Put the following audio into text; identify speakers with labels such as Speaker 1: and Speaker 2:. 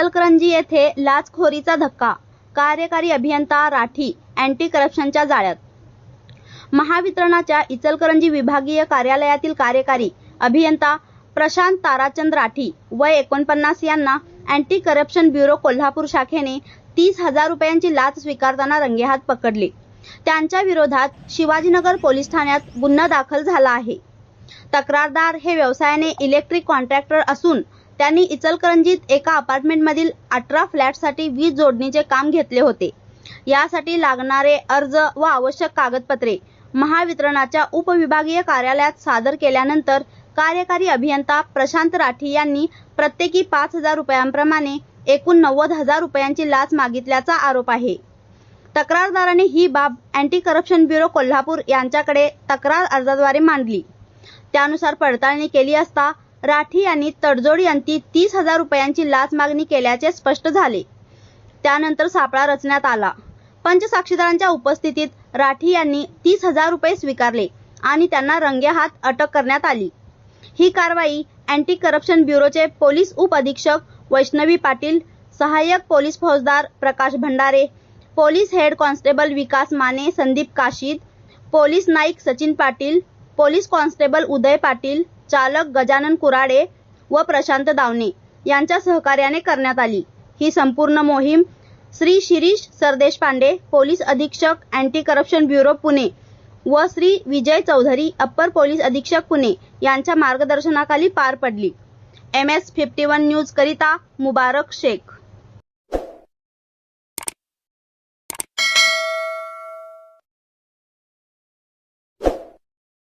Speaker 1: इचलकरंजी येथे लाचखोरीचा धक्का कार्यकारी अभियंता राठी अँटी करप्शनच्या जाळ्यात. महावितरणाच्या इचलकरंजी विभागीय कार्यालयातील कार्यकारी अभियंता प्रशांत ताराचंद राठी वय एकोणपन्नास यांना अँटी करप्शन ब्युरो कोल्हापूर शाखेने तीस हजार रुपयांची लाच स्वीकारताना रंगेहात पकडले. त्यांच्या विरोधात शिवाजीनगर पोलीस ठाण्यात गुन्हा दाखल झाला आहे. तक्रारदार हे व्यवसायाने इलेक्ट्रिक कॉन्ट्रॅक्टर असून त्यांनी इचलकरंजीत एका अपार्टमेंटमधील अठरा फ्लॅटसाठी वीज जोडणीचे काम घेतले होते. यासाठी लागणारे अर्ज व आवश्यक कागदपत्रे महावितरणाच्या उपविभागीय कार्यालयात सादर केल्यानंतर कार्यकारी अभियंता प्रशांत राठी यांनी प्रत्येकी पाच हजार रुपयांप्रमाणे एकूण नव्वद हजार रुपयांची लाच मागितल्याचा आरोप आहे. तक्रारदाराने ही बाब अँटी करप्शन ब्युरो कोल्हापूर यांच्याकडे तक्रार अर्जाद्वारे मांडली. त्यानुसार पडताळणी केली असता राठी यांनी तडजोडी अंती तीस हजार रुपयांची लाच मागणी केल्याचे स्पष्ट झाले. त्यानंतर सापळा रचण्यात आला. पंचसाक्षीदारांच्या उपस्थितीत राठी यांनी तीस हजार रुपये स्वीकारले आणि त्यांना रंगेहात अटक करण्यात आली. ही कारवाई अँटी करप्शन ब्युरोचे पोलीस उप अधीक्षक वैष्णवी पाटील सहाय्यक पोलीस फौजदार Prakash Bhandare police head constable Vikas Mane Sandeep Kashid police Naik Sachin Patil police constable Uday Patil चालक गजानन कुराडे व प्रशांत दावणे यांच्या सहकार्याने करण्यात आली. ही संपूर्ण मोहीम श्री शिरीष सरदेश पांडे पोलीस अधीक्षक अँटी करप्शन ब्युरो पुणे व श्री विजय चौधरी अप्पर पोलीस अधीक्षक पुणे यांच्या मार्गदर्शनाखाली पार पडली. M S fifty one news करिता मुबारक शेख.